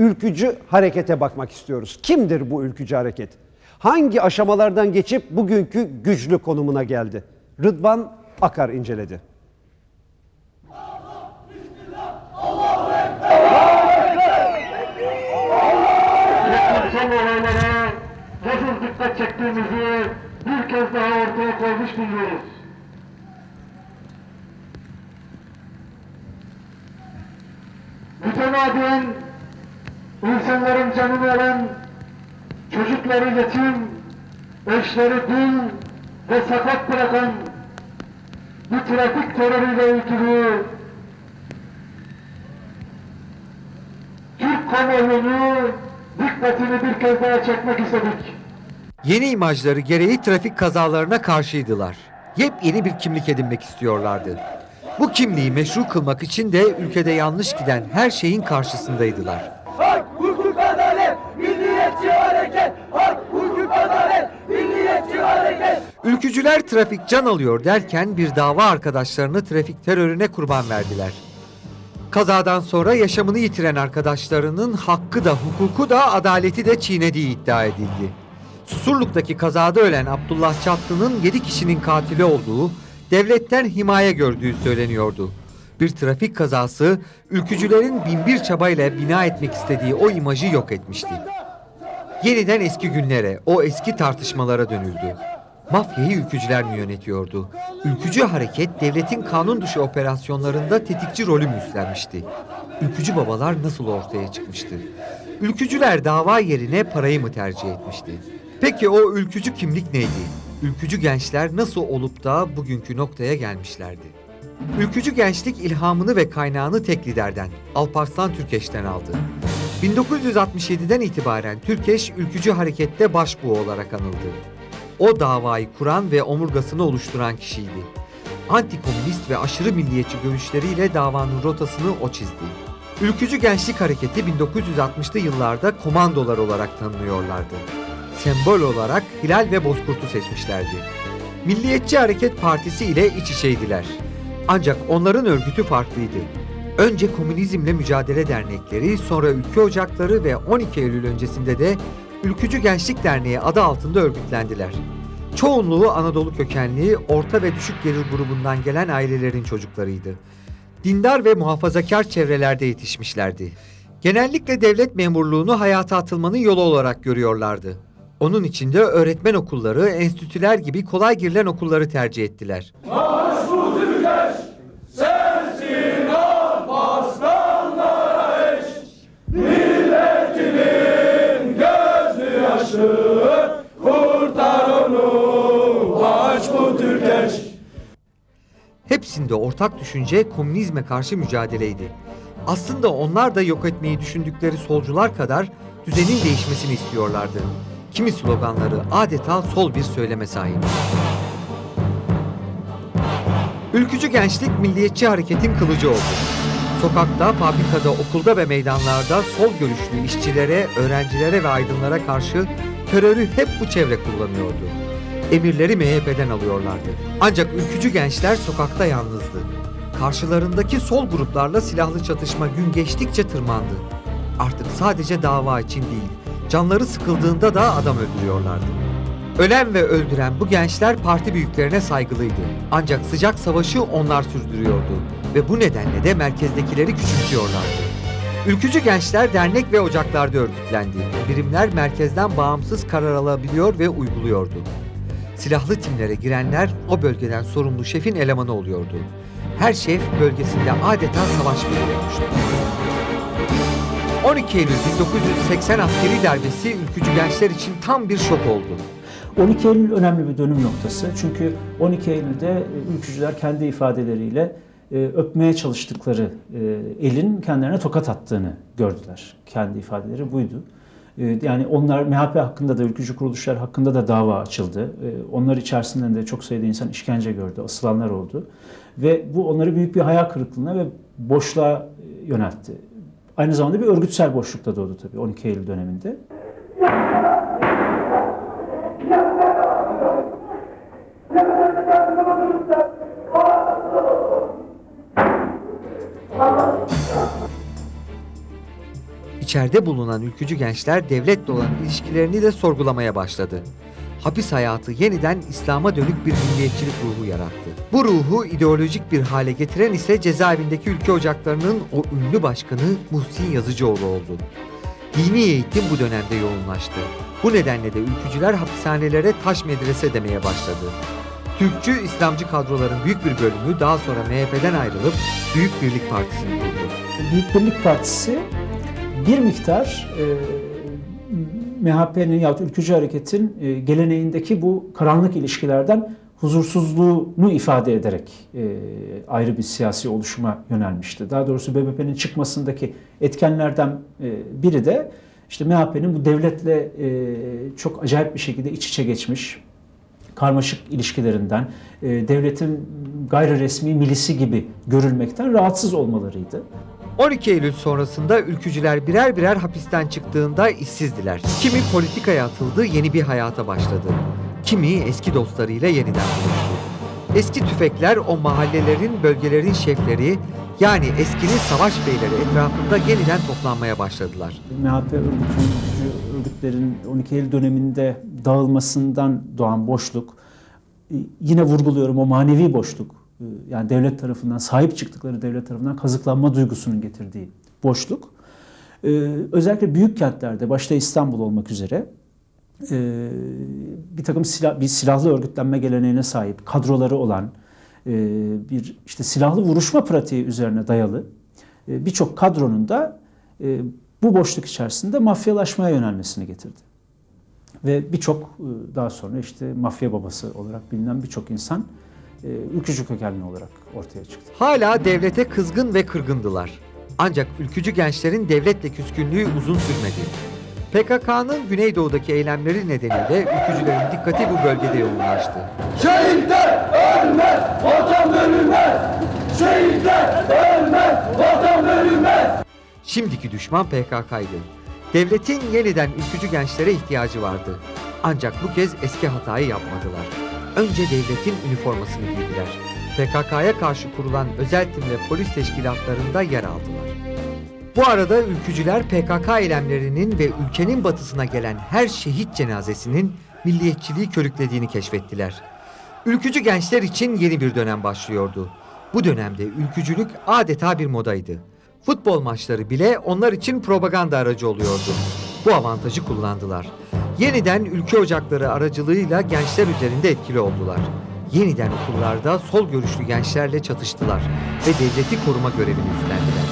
ülkücü harekete bakmak istiyoruz. Kimdir bu ülkücü hareket? Hangi aşamalardan geçip bugünkü güçlü konumuna geldi? Rıdvan Akar inceledi. nasıl dikkat çektiğimizi bir kez daha ortaya koymuş bulunuyoruz. Mütemadiyen insanların canını alan, çocukları yetim, eşleri dul ve sakat bırakan bu trafik terörüyle ilgili Türk kamuoyunu dikkatini bir kez daha çekmek istedik. Yeni imajları gereği trafik kazalarına karşıydılar. Yepyeni bir kimlik edinmek istiyorlardı. Bu kimliği meşru kılmak için de ülkede yanlış giden her şeyin karşısındaydılar. Hak, hukuk, adalet, milliyetçi hareket. Hak, hukuk, adalet, milliyetçi hareket. Ülkücüler trafik can alıyor derken bir dava arkadaşlarını trafik terörüne kurban verdiler. Kazadan sonra yaşamını yitiren arkadaşlarının hakkı da hukuku da adaleti de çiğnediği iddia edildi. Susurluk'taki kazada ölen Abdullah Çatlı'nın 7 kişinin katili olduğu, devletten himaye gördüğü söyleniyordu. Bir trafik kazası ülkücülerin binbir çabayla bina etmek istediği o imajı yok etmişti. Yeniden eski günlere, o eski tartışmalara dönüldü. Mafyayı ülkücüler mi yönetiyordu? Ülkücü hareket devletin kanun dışı operasyonlarında tetikçi rolü mü üstlenmişti? Ülkücü babalar nasıl ortaya çıkmıştı? Ülkücüler dava yerine parayı mı tercih etmişti? Peki o ülkücü kimlik neydi? Ülkücü gençler nasıl olup da bugünkü noktaya gelmişlerdi? Ülkücü gençlik ilhamını ve kaynağını tek liderden, Alparslan Türkeş'ten aldı. 1967'den itibaren Türkeş ülkücü harekette başbuğ olarak anıldı. O davayı kuran ve omurgasını oluşturan kişiydi. Antikomünist ve aşırı milliyetçi görüşleriyle davanın rotasını o çizdi. Ülkücü Gençlik Hareketi 1960'lı yıllarda komandolar olarak tanınıyorlardı. Sembol olarak Hilal ve Bozkurt'u seçmişlerdi. Milliyetçi Hareket Partisi ile iç içeydiler. Ancak onların örgütü farklıydı. Önce Komünizmle Mücadele Dernekleri, sonra Ülke Ocakları ve 12 Eylül öncesinde de Ülkücü Gençlik Derneği adı altında örgütlendiler. Çoğunluğu Anadolu kökenli, orta ve düşük gelir grubundan gelen ailelerin çocuklarıydı. Dindar ve muhafazakar çevrelerde yetişmişlerdi. Genellikle devlet memurluğunu hayata atılmanın yolu olarak görüyorlardı. Onun için de öğretmen okulları, enstitüler gibi kolay girilen okulları tercih ettiler. Bu Hepsinde ortak düşünce komünizme karşı mücadeleydi. Aslında onlar da yok etmeyi düşündükleri solcular kadar düzenin değişmesini istiyorlardı. Kimi sloganları adeta sol bir söyleme sahip. Ülkücü gençlik milliyetçi hareketin kılıcı oldu. Sokakta, fabrikada, okulda ve meydanlarda sol görüşlü işçilere, öğrencilere ve aydınlara karşı terörü hep bu çevre kullanıyordu. Emirleri MHP'den alıyorlardı. Ancak ülkücü gençler sokakta yalnızdı. Karşılarındaki sol gruplarla silahlı çatışma gün geçtikçe tırmandı. Artık sadece dava için değil, canları sıkıldığında da adam öldürüyorlardı. Ölen ve öldüren bu gençler parti büyüklerine saygılıydı. Ancak sıcak savaşı onlar sürdürüyordu ve bu nedenle de merkezdekileri küçümsüyorlardı. Ülkücü Gençler dernek ve ocaklarda örgütlendi. Birimler merkezden bağımsız karar alabiliyor ve uyguluyordu. Silahlı timlere girenler o bölgeden sorumlu şefin elemanı oluyordu. Her şef bölgesinde adeta savaş veriyormuştu. 12 Eylül 1980 askeri darbesi ülkücü gençler için tam bir şok oldu. 12 Eylül önemli bir dönüm noktası. Çünkü 12 Eylül'de e, ülkücüler kendi ifadeleriyle e, öpmeye çalıştıkları e, elin kendilerine tokat attığını gördüler. Kendi ifadeleri buydu. E, Yani onlar MHP hakkında da, ülkücü kuruluşlar hakkında da dava açıldı. E, Onlar içerisinden de çok sayıda insan işkence gördü, asılanlar oldu. Ve bu onları büyük bir hayal kırıklığına ve boşluğa e, yöneltti. Aynı zamanda bir örgütsel boşlukta doğdu tabii 12 Eylül döneminde. İçeride bulunan ülkücü gençler devletle olan ilişkilerini de sorgulamaya başladı. Hapis hayatı yeniden İslam'a dönük bir milliyetçilik ruhu yarattı. Bu ruhu ideolojik bir hale getiren ise cezaevindeki ülke ocaklarının o ünlü başkanı Muhsin Yazıcıoğlu oldu. Dini eğitim bu dönemde yoğunlaştı. Bu nedenle de ülkücüler hapishanelere taş medrese demeye başladı. Türkçü İslamcı kadroların büyük bir bölümü daha sonra MHP'den ayrılıp Büyük Birlik Partisi'ni kurdu. Büyük Birlik Partisi bir miktar e, MHP'nin yahut ülkücü hareketin e, geleneğindeki bu karanlık ilişkilerden huzursuzluğunu ifade ederek e, ayrı bir siyasi oluşuma yönelmişti. Daha doğrusu BBP'nin çıkmasındaki etkenlerden e, biri de işte MHP'nin bu devletle e, çok acayip bir şekilde iç içe geçmiş, karmaşık ilişkilerinden, e, devletin gayri resmi milisi gibi görülmekten rahatsız olmalarıydı. 12 Eylül sonrasında ülkücüler birer birer hapisten çıktığında işsizdiler. Kimi politikaya atıldı, yeni bir hayata başladı. Kimi eski dostlarıyla yeniden buluştu. Eski tüfekler o mahallelerin, bölgelerin şefleri yani eskinin savaş beyleri etrafında yeniden toplanmaya başladılar. MHP örgütlerin 12 Eylül döneminde dağılmasından doğan boşluk, yine vurguluyorum o manevi boşluk, yani devlet tarafından, sahip çıktıkları devlet tarafından kazıklanma duygusunun getirdiği boşluk, e, özellikle büyük kentlerde, başta İstanbul olmak üzere, e, bir takım silah, bir silahlı örgütlenme geleneğine sahip, kadroları olan, e, bir işte silahlı vuruşma pratiği üzerine dayalı e, birçok kadronun da e, bu boşluk içerisinde mafyalaşmaya yönelmesini getirdi. Ve birçok e, daha sonra işte mafya babası olarak bilinen birçok insan e, ülkücü kökenli olarak ortaya çıktı. Hala devlete kızgın ve kırgındılar. Ancak ülkücü gençlerin devletle küskünlüğü uzun sürmedi. PKK'nın Güneydoğu'daki eylemleri nedeniyle ülkücülerin dikkati bu bölgede yoğunlaştı. Şehitler ölmez, vatan bölünmez. Şehitler ölmez, vatan bölünmez. Şimdiki düşman PKK'ydı. Devletin yeniden ülkücü gençlere ihtiyacı vardı. Ancak bu kez eski hatayı yapmadılar. Önce devletin üniformasını giydiler. PKK'ya karşı kurulan özel tim ve polis teşkilatlarında yer aldılar. Bu arada ülkücüler PKK eylemlerinin ve ülkenin batısına gelen her şehit cenazesinin milliyetçiliği körüklediğini keşfettiler. Ülkücü gençler için yeni bir dönem başlıyordu. Bu dönemde ülkücülük adeta bir modaydı. Futbol maçları bile onlar için propaganda aracı oluyordu. Bu avantajı kullandılar. Yeniden ülke ocakları aracılığıyla gençler üzerinde etkili oldular. Yeniden okullarda sol görüşlü gençlerle çatıştılar ve devleti koruma görevini üstlendiler.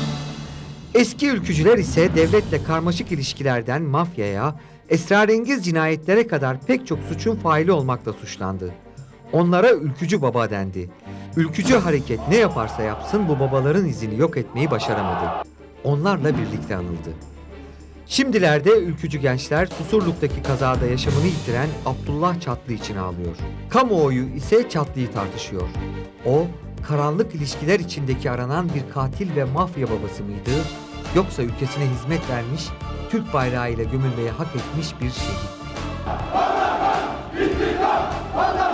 Eski ülkücüler ise devletle karmaşık ilişkilerden mafyaya, esrarengiz cinayetlere kadar pek çok suçun faili olmakla suçlandı. Onlara ülkücü baba dendi. Ülkücü hareket ne yaparsa yapsın bu babaların izini yok etmeyi başaramadı. Onlarla birlikte anıldı. Şimdilerde ülkücü gençler Susurluk'taki kazada yaşamını yitiren Abdullah Çatlı için ağlıyor. Kamuoyu ise Çatlı'yı tartışıyor. O, karanlık ilişkiler içindeki aranan bir katil ve mafya babası mıydı? Yoksa ülkesine hizmet vermiş, Türk bayrağıyla gömülmeye hak etmiş bir şehit. Vatan, vatan,